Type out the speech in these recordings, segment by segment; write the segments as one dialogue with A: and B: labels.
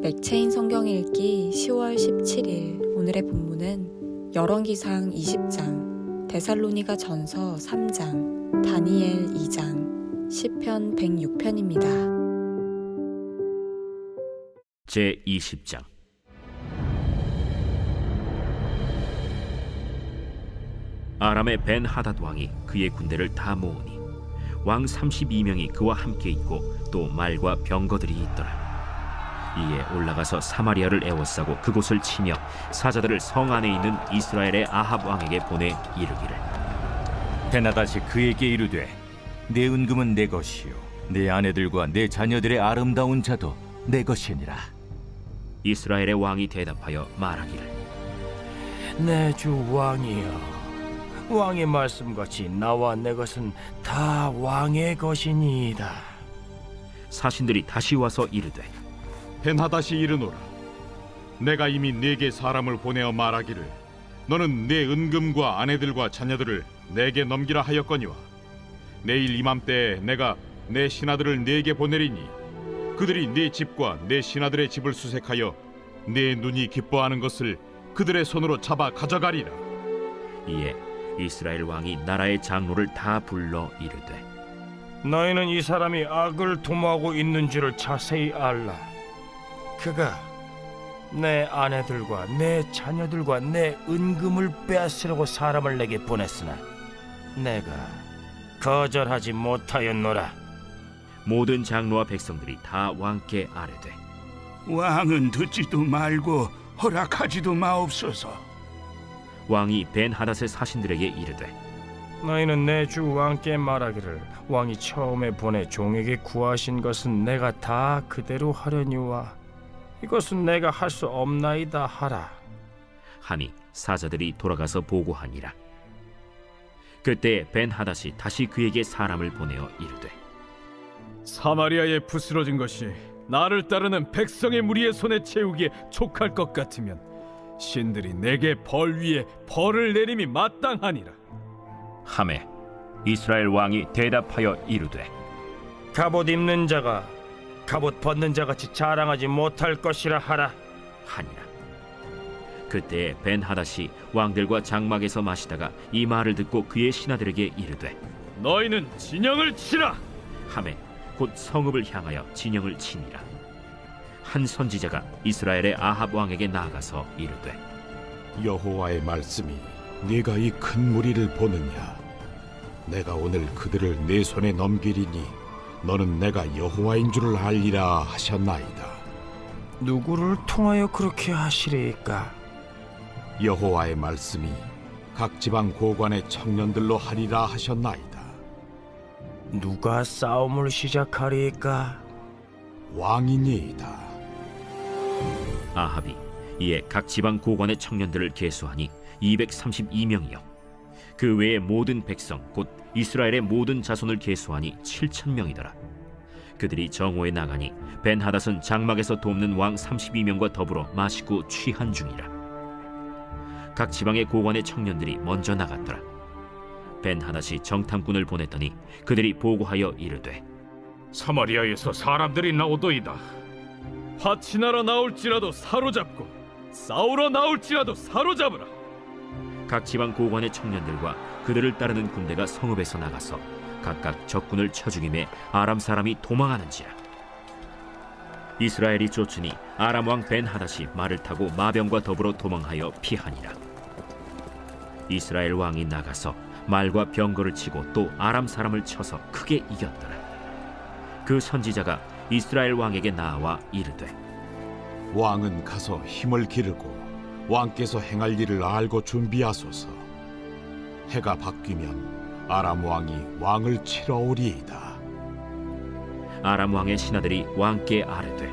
A: 맥체인 성경 읽기 10월 17일 오늘의 본문은 열왕기상 20장, 데살로니가 전서 3장, 다니엘 2장, 시편 106편입니다.
B: 제 20장 아람의 벤 하닷 왕이 그의 군대를 다 모으니 왕 32명이 그와 함께 있고 또 말과 병거들이 있더라. 이에 올라가서 사마리아를 에워싸고 그곳을 치며 사자들을 성 안에 있는 이스라엘의 아합 왕에게 보내 이르기를.
C: 베나다시 그에게 이르되 내 은금은 내 것이요 내 아내들과 내 자녀들의 아름다운 자도 내 것이니라.
B: 이스라엘의 왕이 대답하여 말하기를.
D: 내 주 왕이여 왕의 말씀같이 나와 내 것은 다 왕의 것이니이다.
B: 사신들이 다시 와서 이르되
E: 벤하다시 이르노라. 내가 이미 네게 사람을 보내어 말하기를 너는 내 은금과 아내들과 자녀들을 내게 넘기라 하였거니와 내일 이맘때에 내가 내 신하들을 네게 보내리니 그들이 네 집과 내 신하들의 집을 수색하여 내 눈이 기뻐하는 것을 그들의 손으로 잡아 가져가리라.
B: 이에 이스라엘 왕이 나라의 장로를 다 불러 이르되
D: 너희는 이 사람이 악을 도모하고 있는 줄을 자세히 알라 그가 내 아내들과 내 자녀들과 내 은금을 빼앗으려고 사람을 내게 보냈으나 내가 거절하지 못하였노라
B: 모든 장로와 백성들이 다 왕께 아뢰되
F: 왕은 듣지도 말고 허락하지도 마옵소서.
B: 왕이 벤 하닷의 사신들에게 이르되
D: 너희는 내 주 왕께 말하기를 왕이 처음에 보내 종에게 구하신 것은 내가 다 그대로 하려니와 이것은 내가 할 수 없나이다 하라.
B: 하니 사자들이 돌아가서 보고하니라. 그때 벤 하닷이 다시 그에게 사람을 보내어 이르되
G: 사마리아에 부스러진 것이 나를 따르는 백성의 무리의 손에 채우기에 촉할 것 같으면 신들이 내게 벌 위에 벌을 내림이 마땅하니라.
B: 함에 이스라엘 왕이 대답하여 이르되
D: 갑옷 입는 자가 갑옷 벗는 자 같이 자랑하지 못할 것이라 하라
B: 하니라. 그때 벤 하닷이 왕들과 장막에서 마시다가 이 말을 듣고 그의 신하들에게 이르되
G: 너희는 진영을 치라.
B: 함에 곧 성읍을 향하여 진영을 치니라 한 선지자가 이스라엘의 아합 왕에게 나아가서 이르되
E: 여호와의 말씀이 네가 이 큰 무리를 보느냐? 내가 오늘 그들을 내 손에 넘기리니 너는 내가 여호와인 줄을 알리라 하셨나이다.
D: 누구를 통하여 그렇게 하시리까?
E: 여호와의 말씀이 각 지방 고관의 청년들로 하리라 하셨나이다.
D: 누가 싸움을 시작하리까?
E: 왕이니이다
B: 아합이 이에 각 지방 고관의 청년들을 계수하니 232명이요. 그 외의 모든 백성 곧 이스라엘의 모든 자손을 계수하니 7천 명이더라. 그들이 정오에 나가니 벤 하닷은 장막에서 돕는 왕 32명과 더불어 마시고 취한 중이라. 각 지방의 고관의 청년들이 먼저 나갔더라. 벤 하닷이 정탐꾼을 보냈더니 그들이 보고하여 이르되
G: 사마리아에서 사람들이 나오도이다 화친하러 나올지라도 사로잡고 싸우러 나올지라도 사로잡으라.
B: 각 지방 고관의 청년들과 그들을 따르는 군대가 성읍에서 나가서 각각 적군을 쳐 죽임에 아람 사람이 도망하는지라. 이스라엘이 쫓으니 아람 왕 벤 하닷이 말을 타고 마병과 더불어 도망하여 피하니라. 이스라엘 왕이 나가서 말과 병거를 치고 또 아람 사람을 쳐서 크게 이겼더라. 그 선지자가 이스라엘 왕에게 나와 이르되
E: 왕은 가서 힘을 기르고 왕께서 행할 일을 알고 준비하소서. 해가 바뀌면 아람 왕이 왕을 치러 오리이다.
B: 아람 왕의 신하들이 왕께 아뢰되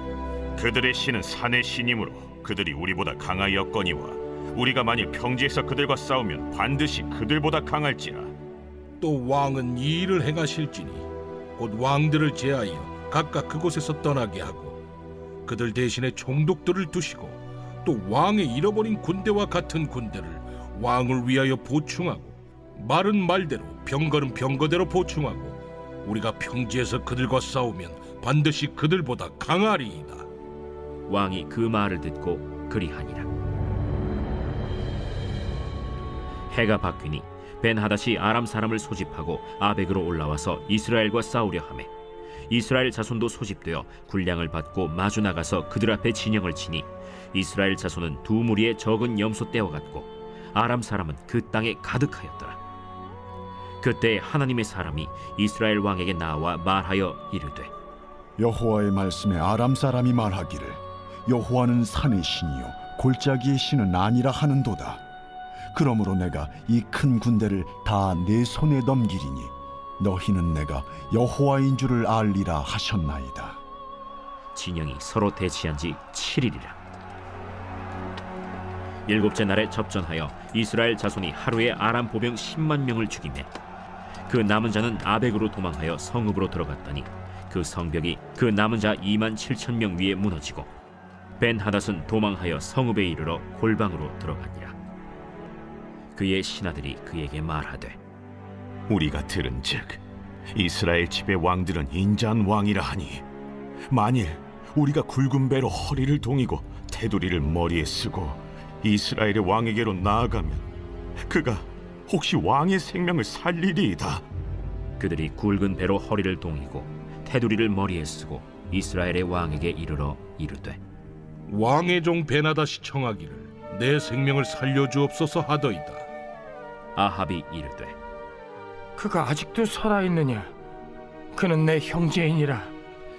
H: 그들의 신은 산의 신이므로 그들이 우리보다 강하였거니와 우리가 만일 평지에서 그들과 싸우면 반드시 그들보다 강할지라
I: 또 왕은 이 일을 행하실지니 곧 왕들을 제하여 각각 그곳에서 떠나게 하고 그들 대신에 총독들을 두시고 또 왕의 잃어버린 군대와 같은 군대를 왕을 위하여 보충하고 말은 말대로 병거는 병거대로 보충하고 우리가 평지에서 그들과 싸우면 반드시 그들보다 강하리이다.
B: 왕이 그 말을 듣고 그리하니라. 해가 바뀌니 벤 하닷이 아람 사람을 소집하고 아벡으로 올라와서 이스라엘과 싸우려 하매 이스라엘 자손도 소집되어 군량을 받고 마주 나가서 그들 앞에 진영을 치니 이스라엘 자손은 두 무리의 적은 염소 떼어 갔고 아람 사람은 그 땅에 가득하였더라. 그때 하나님의 사람이 이스라엘 왕에게 나와 말하여 이르되
J: 여호와의 말씀에 아람 사람이 말하기를 여호와는 산의 신이요 골짜기의 신은 아니라 하는도다. 그러므로 내가 이 큰 군대를 다 내 손에 넘기리니 너희는 내가 여호와인 줄을 알리라 하셨나이다.
B: 진영이 서로 대치한 지 7일이라. 일곱째 날에 접전하여 이스라엘 자손이 하루에 아람 보병 10만 명을 죽이매 그 남은 자는 아벡으로 도망하여 성읍으로 들어갔더니 그 성벽이 그 남은 자 2만 7천 명 위에 무너지고 벤 하닷은 도망하여 성읍에 이르러 골방으로 들어가니라. 그의 신하들이 그에게 말하되
H: 우리가 들은즉 이스라엘 집의 왕들은 인자한 왕이라 하니 만일 우리가 굵은 배로 허리를 동이고 테두리를 머리에 쓰고 이스라엘의 왕에게로 나아가면 그가 혹시 왕의 생명을 살리리이다.
B: 그들이 굵은 배로 허리를 동이고 테두리를 머리에 쓰고 이스라엘의 왕에게 이르러 이르되
I: 왕의 종 베나다시 청하기를 내 생명을 살려 주옵소서 하더이다.
B: 아합이 이르되
D: 그가 아직도 살아있느냐? 그는 내 형제이니라.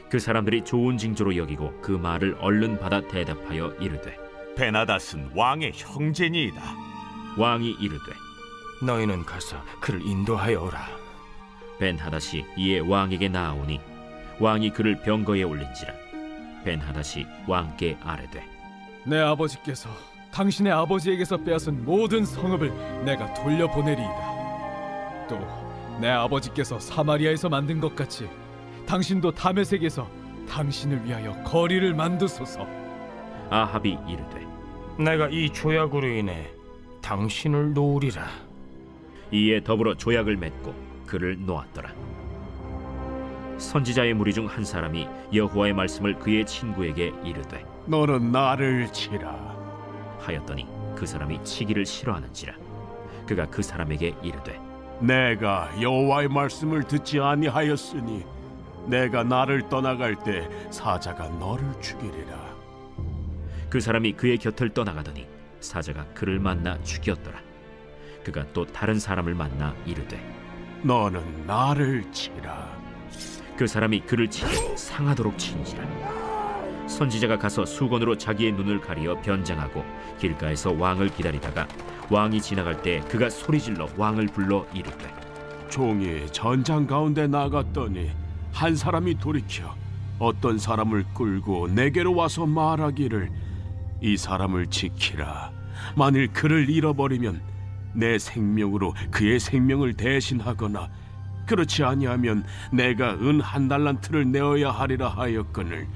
B: 그 사람들이 좋은 징조로 여기고 그 말을 얼른 받아 대답하여 이르되
H: 베나닷은 왕의 형제니이다.
B: 왕이 이르되
D: 너희는 가서 그를 인도하여 오라.
B: 벤 하닷이 이에 왕에게 나아오니 왕이 그를 병거에 올린지라 벤 하닷이 왕께 아뢰되
G: 내 아버지께서 당신의 아버지에게서 빼앗은 모든 성읍을 내가 돌려보내리이다. 또 내 아버지께서 사마리아에서 만든 것 같이 당신도 다메섹에서 당신을 위하여 거리를 만드소서.
B: 아합이 이르되
D: 내가 이 조약으로 인해 당신을 놓으리라.
B: 이에 더불어 조약을 맺고 그를 놓았더라 선지자의 무리 중 한 사람이 여호와의 말씀을 그의 친구에게 이르되
F: 너는 나를 치라.
B: 하였더니 그 사람이 치기를 싫어하는지라 그가 그 사람에게 이르되
F: 내가 여호와의 말씀을 듣지 아니하였으니 내가 나를 떠나갈 때 사자가 너를 죽이리라.
B: 그 사람이 그의 곁을 떠나가더니 사자가 그를 만나 죽였더라 그가 또 다른 사람을 만나 이르되
F: 너는 나를 치라.
B: 그 사람이 그를 치되 상하도록 친지라 선지자가 가서 수건으로 자기의 눈을 가리어 변장하고 길가에서 왕을 기다리다가 왕이 지나갈 때 그가 소리질러 왕을 불러 이르되
F: 종이 전장 가운데 나갔더니 한 사람이 돌이켜 어떤 사람을 끌고 내게로 와서 말하기를 이 사람을 지키라. 만일 그를 잃어버리면 내 생명으로 그의 생명을 대신하거나 그렇지 아니하면 내가 은 한 달란트를 내어야 하리라 하였거늘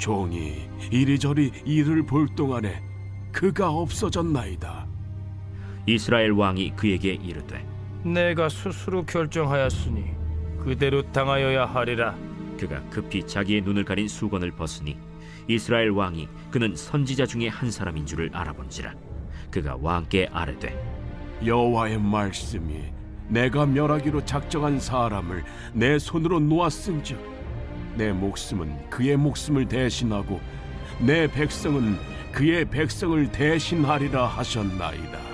F: 종이 이리저리 이를 볼 동안에 그가 없어졌나이다.
B: 이스라엘 왕이 그에게 이르되
D: 내가 스스로 결정하였으니 그대로 당하여야 하리라.
B: 그가 급히 자기의 눈을 가린 수건을 벗으니 이스라엘 왕이 그는 선지자 중에 한 사람인 줄을 알아본지라 그가 왕께 아뢰되
F: 여호와의 말씀이 내가 멸하기로 작정한 사람을 내 손으로 놓았은즉 내 목숨은 그의 목숨을 대신하고 내 백성은 그의 백성을 대신하리라 하셨나이다.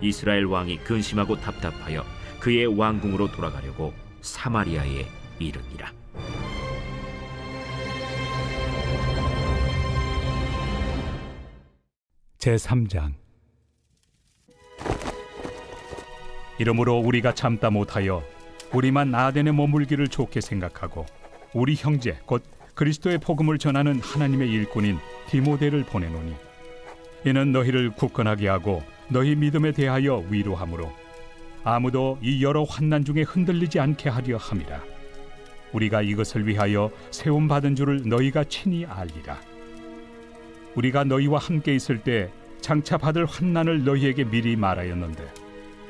B: 이스라엘 왕이 근심하고 답답하여 그의 왕궁으로 돌아가려고 사마리아에 이르니라
K: 제3장 이러므로 우리가 참다 못하여 우리만 아덴에 머물기를 좋게 생각하고 우리 형제 곧 그리스도의 복음을 전하는 하나님의 일꾼인 디모데를 보내노니 이는 너희를 굳건하게 하고 너희 믿음에 대하여 위로하므로 아무도 이 여러 환난 중에 흔들리지 않게 하려 함이라 우리가 이것을 위하여 세움 받은 줄을 너희가 친히 알리라 우리가 너희와 함께 있을 때 장차 받을 환난을 너희에게 미리 말하였는데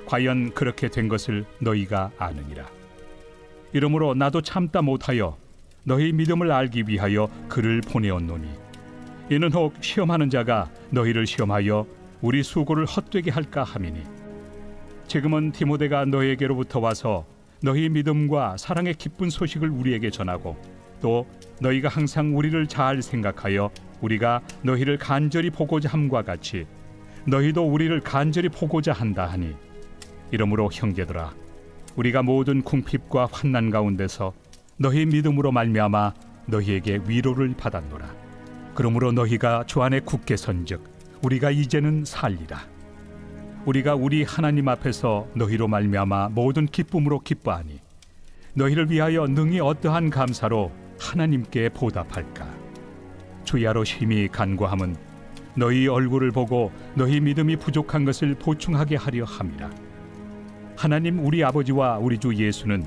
K: 과연 그렇게 된 것을 너희가 아느니라. 이러므로 나도 참다 못하여 너희 믿음을 알기 위하여 그를 보내었노니. 이는 혹 시험하는 자가 너희를 시험하여 우리 수고를 헛되게 할까 함이니. 지금은 디모데가 너희에게로부터 와서 너희 믿음과 사랑의 기쁜 소식을 우리에게 전하고 또 너희가 항상 우리를 잘 생각하여 우리가 너희를 간절히 보고자 함과 같이 너희도 우리를 간절히 보고자 한다 하니. 이러므로 형제들아 우리가 모든 궁핍과 환난 가운데서 너희 믿음으로 말미암아 너희에게 위로를 받았노라. 그러므로 너희가 주 안에 굳게 선즉 우리가 이제는 살리라. 우리가 우리 하나님 앞에서 너희로 말미암아 모든 기쁨으로 기뻐하니 너희를 위하여 능히 어떠한 감사로 하나님께 보답할까? 주야로 심히 간구함은 너희 얼굴을 보고 너희 믿음이 부족한 것을 보충하게 하려 함이라. 하나님 우리 아버지와 우리 주 예수는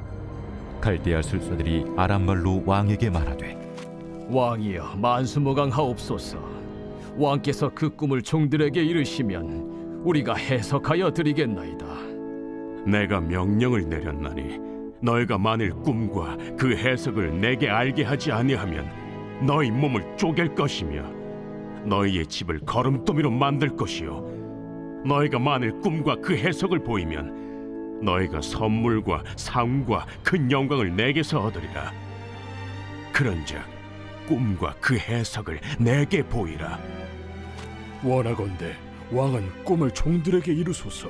C: 갈대아 술사들이 아람말로 왕에게 말하되
G: 왕이여 만수무강하옵소서. 왕께서 그 꿈을 종들에게 이르시면 우리가 해석하여 드리겠나이다.
F: 내가 명령을 내렸나니 너희가 만일 꿈과 그 해석을 내게 알게 하지 아니하면 너희 몸을 쪼갤 것이며 너희의 집을 걸음더미로 만들 것이요 너희가 만일 꿈과 그 해석을 보이면 너희가 선물과 상과 큰 영광을 내게서 얻으리라 그런즉 꿈과 그 해석을 내게 보이라
G: 원하건대 왕은 꿈을 종들에게 이루소서.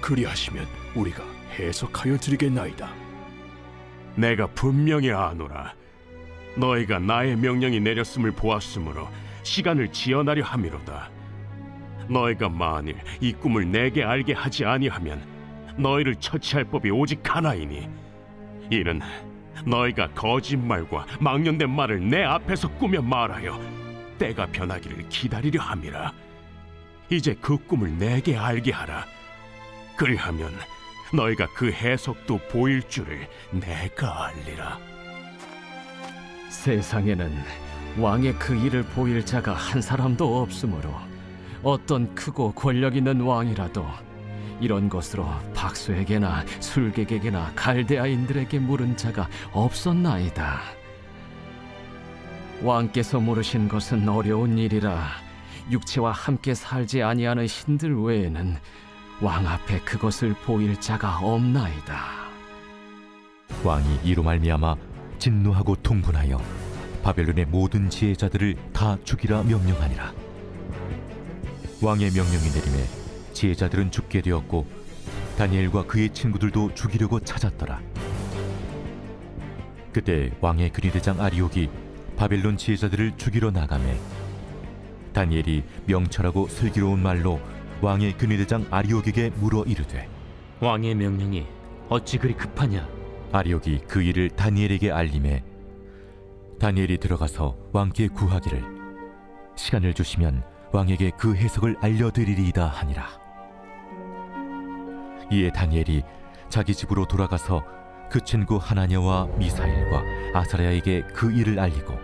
G: 그리하시면 우리가 해석하여 드리겠나이다.
F: 내가 분명히 아노라 너희가 나의 명령이 내렸음을 보았으므로 시간을 지연하려 함이로다 너희가 만일 이 꿈을 내게 알게 하지 아니하면 너희를 처치할 법이 오직 하나이니 이는 너희가 거짓말과 망령된 말을 내 앞에서 꾸며 말하여 때가 변하기를 기다리려 함이라 이제 그 꿈을 내게 알게 하라 그리하면 너희가 그 해석도 보일 줄을 내가 알리라.
G: 세상에는 왕의 그 일을 보일 자가 한 사람도 없으므로 어떤 크고 권력 있는 왕이라도 이런 것으로 박수에게나 술객에게나 갈대아인들에게 물은 자가 없었나이다. 왕께서 물으신 것은 어려운 일이라 육체와 함께 살지 아니하는 신들 외에는 왕 앞에 그것을 보일 자가 없나이다.
C: 왕이 이로 말미암아 진노하고 통분하여 바벨론의 모든 지혜자들을 다 죽이라 명령하니라 왕의 명령이 내림에 지혜자들은 죽게 되었고 다니엘과 그의 친구들도 죽이려고 찾았더라 그때 왕의 근위대장 아리옥이 바벨론 지혜자들을 죽이러 나가매 다니엘이 명철하고 슬기로운 말로 왕의 근위대장 아리옥에게 물어 이르되
B: 왕의 명령이 어찌 그리 급하냐?
C: 아리옥이 그 일을 다니엘에게 알림해 다니엘이 들어가서 왕께 구하기를 시간을 주시면 왕에게 그 해석을 알려드리리이다 하니라 이에 다니엘이 자기 집으로 돌아가서 그 친구 하나냐와 미사엘과 아사랴에게 그 일을 알리고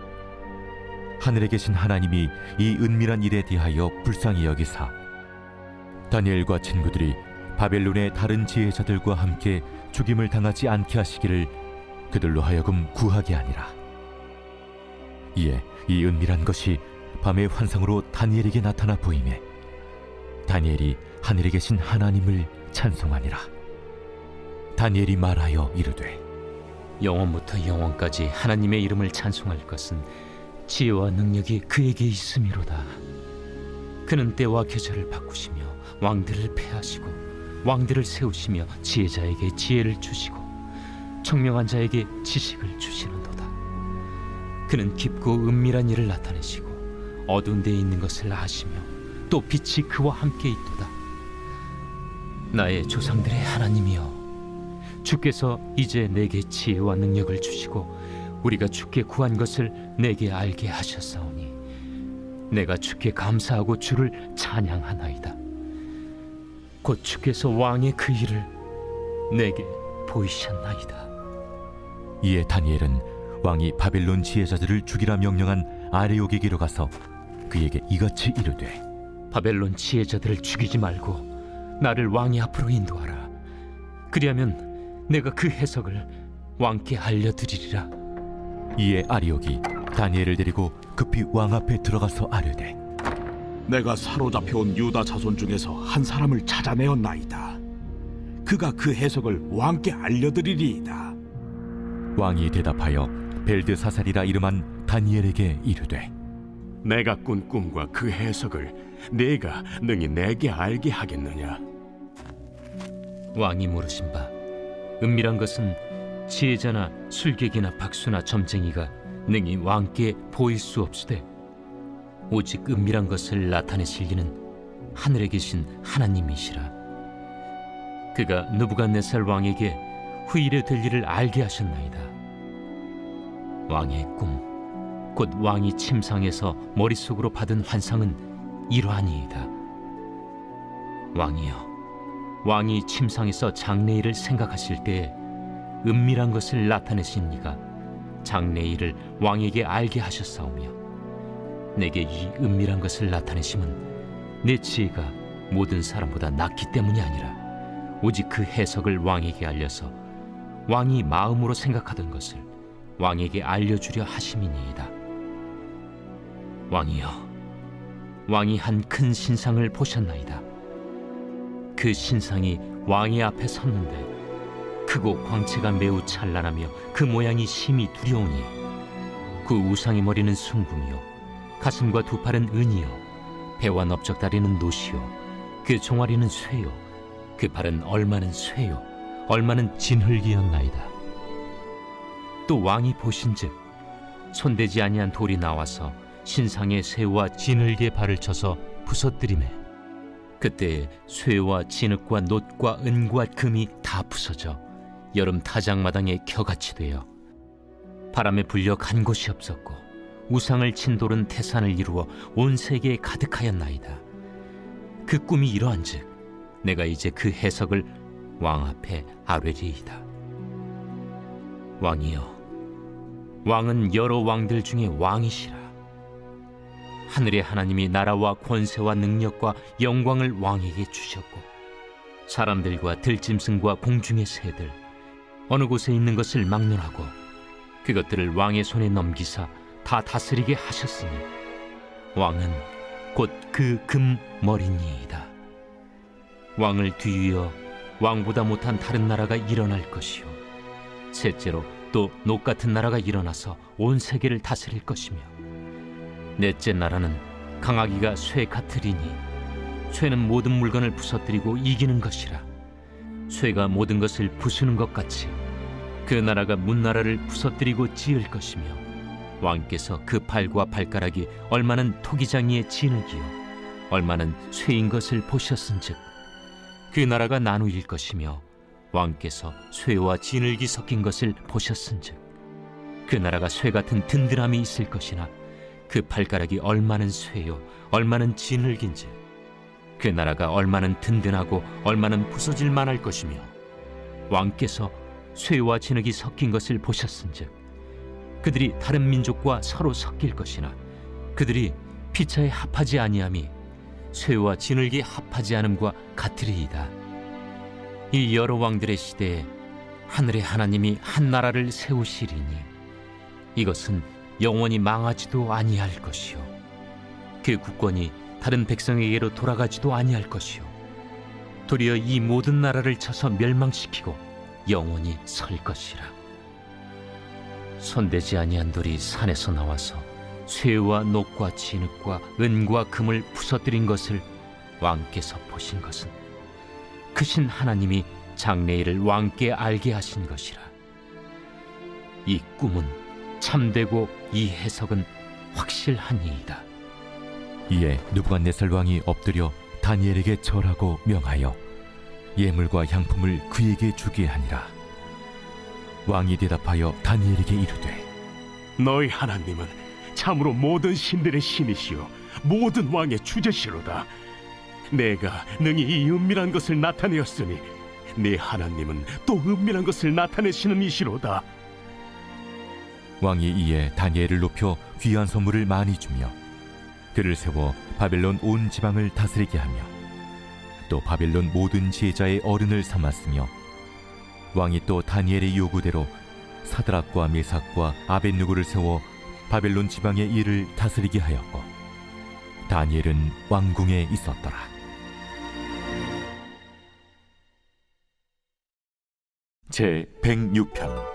C: 하늘에 계신 하나님이 이 은밀한 일에 대하여 불쌍히 여기사 다니엘과 친구들이 바벨론의 다른 지혜자들과 함께 죽임을 당하지 않게 하시기를 그들로 하여금 구하게 하니라. 이에 이 은밀한 것이 밤의 환상으로 다니엘에게 나타나 보이매 다니엘이 하늘에 계신 하나님을 찬송하니라. 다니엘이 말하여 이르되
L: 영원부터 영원까지 하나님의 이름을 찬송할 것은 지혜와 능력이 그에게 있음이로다. 그는 때와 계절을 바꾸시며 왕들을 패하시고 왕들을 세우시며 지혜자에게 지혜를 주시고 청명한 자에게 지식을 주시는도다. 그는 깊고 은밀한 일을 나타내시고 어두운 데에 있는 것을 아시며 또 빛이 그와 함께 있도다. 나의 조상들의 하나님이여 주께서 이제 내게 지혜와 능력을 주시고 우리가 주께 구한 것을 내게 알게 하셨사오니 내가 주께 감사하고 주를 찬양하나이다. 곧 주께서 왕의 그 일을 내게 보이셨나이다.
C: 이에 다니엘은 왕이 바벨론 지혜자들을 죽이라 명령한 아레옥에게로 가서 그에게 이같이 이르되
L: 바벨론 지혜자들을 죽이지 말고 나를 왕의 앞으로 인도하라. 그리하면 내가 그 해석을 왕께 알려드리리라.
C: 이에 아리옥이 다니엘을 데리고 급히 왕 앞에 들어가서 아뢰되
H: 내가 사로잡혀온 유다 자손 중에서 한 사람을 찾아내었나이다. 그가 그 해석을 왕께 알려드리리이다.
C: 왕이 대답하여 벨드사살이라 이름한 다니엘에게 이르되
F: 내가 꾼 꿈과 그 해석을 내가 능히 내게 알게 하겠느냐?
L: 왕이 물으신 바 은밀한 것은 지혜자나 술객이나 박수나 점쟁이가 능히 왕께 보일 수 없으되 오직 은밀한 것을 나타내실 이는 하늘에 계신 하나님이시라 그가 느부갓네살 왕에게 후일에 될 일을 알게 하셨나이다 왕의 꿈 곧 왕이 침상에서 머릿속으로 받은 환상은 이러하니이다 왕이여 왕이 침상에서 장래일을 생각하실 때에 은밀한 것을 나타내신 이가 장래일을 왕에게 알게 하셨사오며 내게 이 은밀한 것을 나타내심은 내 지혜가 모든 사람보다 낫기 때문이 아니라 오직 그 해석을 왕에게 알려서 왕이 마음으로 생각하던 것을 왕에게 알려주려 하심이니이다. 왕이여, 왕이 한 큰 신상을 보셨나이다. 그 신상이 왕의 앞에 섰는데 크고 광채가 매우 찬란하며 그 모양이 심히 두려우니 그 우상의 머리는 순금이요 가슴과 두 팔은 은이요 배와 넓적다리는 노시요 그 종아리는 쇠요 그 발은 얼마는 쇠요 얼마는 진흙이었나이다 또 왕이 보신즉 손대지 아니한 돌이 나와서 신상의 쇠와 진흙의 발을 쳐서 부서뜨리매 그때 쇠와 진흙과 놋과 은과 금이 다 부서져 여름 타작마당에 겨같이 되어 바람에 불려 간 곳이 없었고 우상을 친 돌은 태산을 이루어 온 세계에 가득하였나이다. 그 꿈이 이러한즉 내가 이제 그 해석을 왕 앞에 아뢰리이다. 왕이여, 왕은 여러 왕들 중에 왕이시라. 하늘의 하나님이 나라와 권세와 능력과 영광을 왕에게 주셨고 사람들과 들짐승과 공중의 새들 어느 곳에 있는 것을 막론하고 그것들을 왕의 손에 넘기사 다 다스리게 하셨으니 왕은 곧 그 금 머리니이다. 왕을 뒤이어 왕보다 못한 다른 나라가 일어날 것이요 셋째로 또 녹 같은 나라가 일어나서 온 세계를 다스릴 것이며 넷째 나라는 강하기가 쇠 같으리니 쇠는 모든 물건을 부서뜨리고 이기는 것이라. 쇠가 모든 것을 부수는 것 같이 그 나라가 문나라를 부서뜨리고 지을 것이며 왕께서 그 팔과 발가락이 얼마는 토기장이의 진흙이요. 얼마는 쇠인 것을 보셨은즉 그 나라가 나누일 것이며 왕께서 쇠와 진흙이 섞인 것을 보셨은즉 그 나라가 쇠 같은 든든함이 있을 것이나 그 발가락이 얼마는 쇠요 얼마는 진흙인지 그 나라가 얼마는 든든하고 얼마는 부서질 만할 것이며 왕께서 쇠와 진흙이 섞인 것을 보셨은즉 그들이 다른 민족과 서로 섞일 것이나 그들이 피차에 합하지 아니함이 쇠와 진흙이 합하지 않음과 같으리이다. 이 여러 왕들의 시대에 하늘의 하나님이 한 나라를 세우시리니 이것은 영원히 망하지도 아니할 것이요. 그 국권이 다른 백성에게로 돌아가지도 아니할 것이요. 도리어 이 모든 나라를 쳐서 멸망시키고 영원히 설 것이라. 손대지 아니한 돌이 산에서 나와서 쇠와 녹과 진흙과 은과 금을 부서뜨린 것을 왕께서 보신 것은 크신 하나님이 장래일을 왕께 알게 하신 것이라. 이 꿈은 참되고 이 해석은 확실하니이다
C: 이에 느부갓네살 왕이 엎드려 다니엘에게 절하고 명하여 예물과 향품을 그에게 주게 하니라 왕이 대답하여 다니엘에게 이르되
F: 너희 하나님은 참으로 모든 신들의 신이시요 모든 왕의 주제시로다. 내가 능히 이 은밀한 것을 나타내었으니 네 하나님은 또 은밀한 것을 나타내시는 이시로다.
C: 왕이 이에 다니엘을 높여 귀한 선물을 많이 주며 그를 세워 바벨론 온 지방을 다스리게 하며 또 바벨론 모든 지혜자의 어른을 삼았으며 왕이 또 다니엘의 요구대로 사드락과 메삭과 아벤누고를 세워 바벨론 지방의 일을 다스리게 하였고 다니엘은 왕궁에 있었더라. 제 106편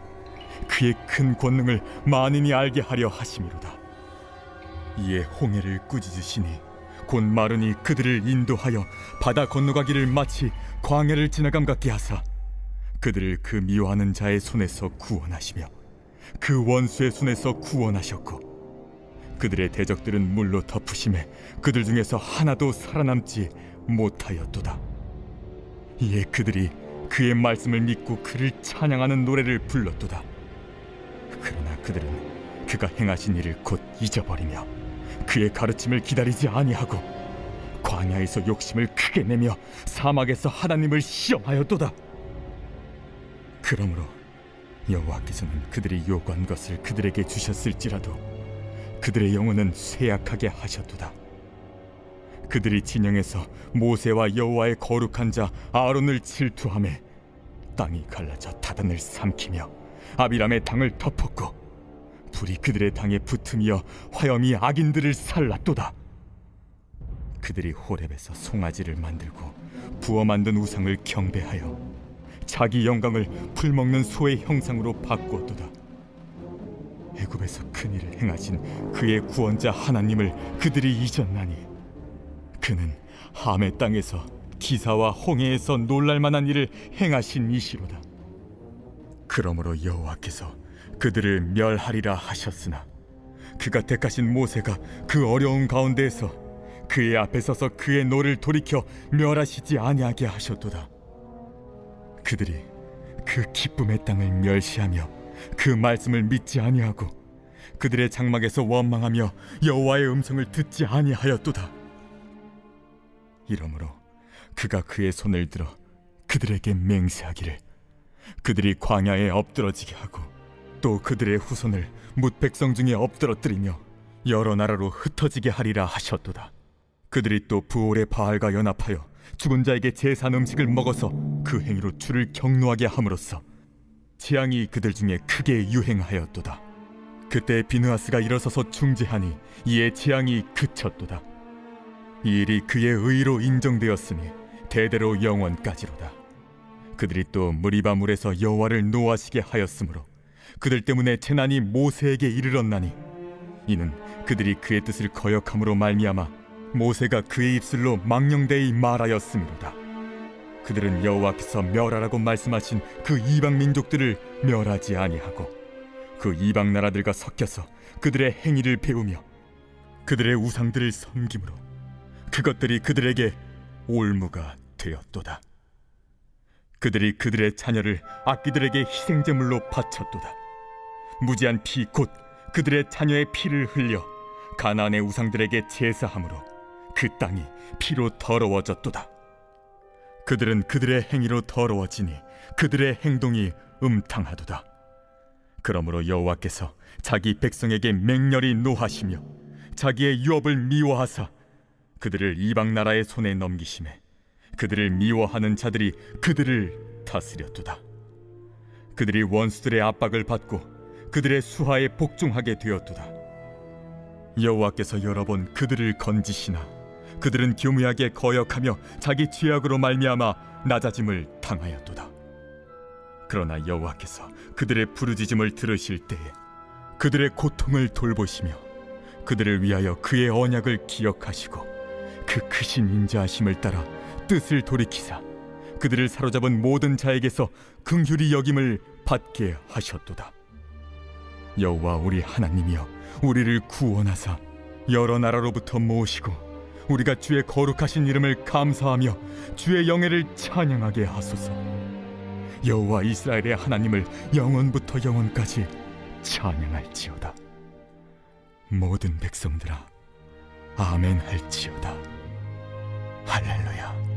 M: 그의 큰 권능을 만인이 알게 하려 하심이로다. 이에 홍해를 꾸짖으시니 곧 마르니 그들을 인도하여 바다 건너가기를 마치 광야를 지나감 같게 하사 그들을 그 미워하는 자의 손에서 구원하시며 그 원수의 손에서 구원하셨고 그들의 대적들은 물로 덮으심에 그들 중에서 하나도 살아남지 못하였도다. 이에 그들이 그의 말씀을 믿고 그를 찬양하는 노래를 불렀도다. 그들은 그가 행하신 일을 곧 잊어버리며 그의 가르침을 기다리지 아니하고 광야에서 욕심을 크게 내며 사막에서 하나님을 시험하였도다. 그러므로 여호와께서는 그들이 요구한 것을 그들에게 주셨을지라도 그들의 영혼은 쇠약하게 하셨도다. 그들이 진영에서 모세와 여호와의 거룩한 자 아론을 질투하며 땅이 갈라져 다단을 삼키며 아비람의 당을 덮었고 불이 그들의 당에 붙으며 화염이 악인들을 살랐도다. 그들이 호렙에서 송아지를 만들고 부어 만든 우상을 경배하여 자기 영광을 풀먹는 소의 형상으로 바꾸었도다. 애굽에서 큰 일을 행하신 그의 구원자 하나님을 그들이 잊었나니 그는 함의 땅에서 기사와 홍해에서 놀랄 만한 일을 행하신 이시로다. 그러므로 여호와께서 그들을 멸하리라 하셨으나 그가 택하신 모세가 그 어려운 가운데에서 그의 앞에 서서 그의 노를 돌이켜 멸하시지 아니하게 하셨도다. 그들이 그 기쁨의 땅을 멸시하며 그 말씀을 믿지 아니하고 그들의 장막에서 원망하며 여호와의 음성을 듣지 아니하였도다. 이러므로 그가 그의 손을 들어 그들에게 맹세하기를 그들이 광야에 엎드러지게 하고 또 그들의 후손을 뭇 백성 중에 엎드러뜨리며 여러 나라로 흩어지게 하리라 하셨도다. 그들이 또 부올의 바알과 연합하여 죽은 자에게 제산 음식을 먹어서 그 행위로 주를 경노하게 함으로써 재앙이 그들 중에 크게 유행하였도다. 그때 비느하스가 일어서서 중재하니 이에 재앙이 그쳤도다. 이 일이 그의 의로 인정되었으니 대대로 영원까지로다. 그들이 또 무리바 물에서 여호와를 노하시게 하였으므로 그들 때문에 재난이 모세에게 이르렀나니 이는 그들이 그의 뜻을 거역함으로 말미암아 모세가 그의 입술로 망령되이 말하였음이로다. 그들은 여호와께서 멸하라고 말씀하신 그 이방 민족들을 멸하지 아니하고 그 이방 나라들과 섞여서 그들의 행위를 배우며 그들의 우상들을 섬김으로 그것들이 그들에게 올무가 되었도다. 그들이 그들의 자녀를 악기들에게 희생제물로 바쳤도다. 무지한 피 곧 그들의 자녀의 피를 흘려 가나안의 우상들에게 제사함으로 그 땅이 피로 더러워졌도다. 그들은 그들의 행위로 더러워지니 그들의 행동이 음탕하도다. 그러므로 여호와께서 자기 백성에게 맹렬히 노하시며 자기의 유업을 미워하사 그들을 이방 나라의 손에 넘기심에 그들을 미워하는 자들이 그들을 다스렸도다. 그들이 원수들의 압박을 받고 그들의 수하에 복종하게 되었도다. 여호와께서 여러 번 그들을 건지시나 그들은 교묘하게 거역하며 자기 죄악으로 말미암아 낮아짐을 당하였도다. 그러나 여호와께서 그들의 부르짖음을 들으실 때에 그들의 고통을 돌보시며 그들을 위하여 그의 언약을 기억하시고 그 크신 인자하심을 따라 뜻을 돌이키사 그들을 사로잡은 모든 자에게서 긍휼히 여김을 받게 하셨도다. 여호와 우리 하나님이여 우리를 구원하사 여러 나라로부터 모으시고 우리가 주의 거룩하신 이름을 감사하며 주의 영예를 찬양하게 하소서. 여호와 이스라엘의 하나님을 영원부터 영원까지 찬양할지어다. 모든 백성들아 아멘 할지어다. 할렐루야.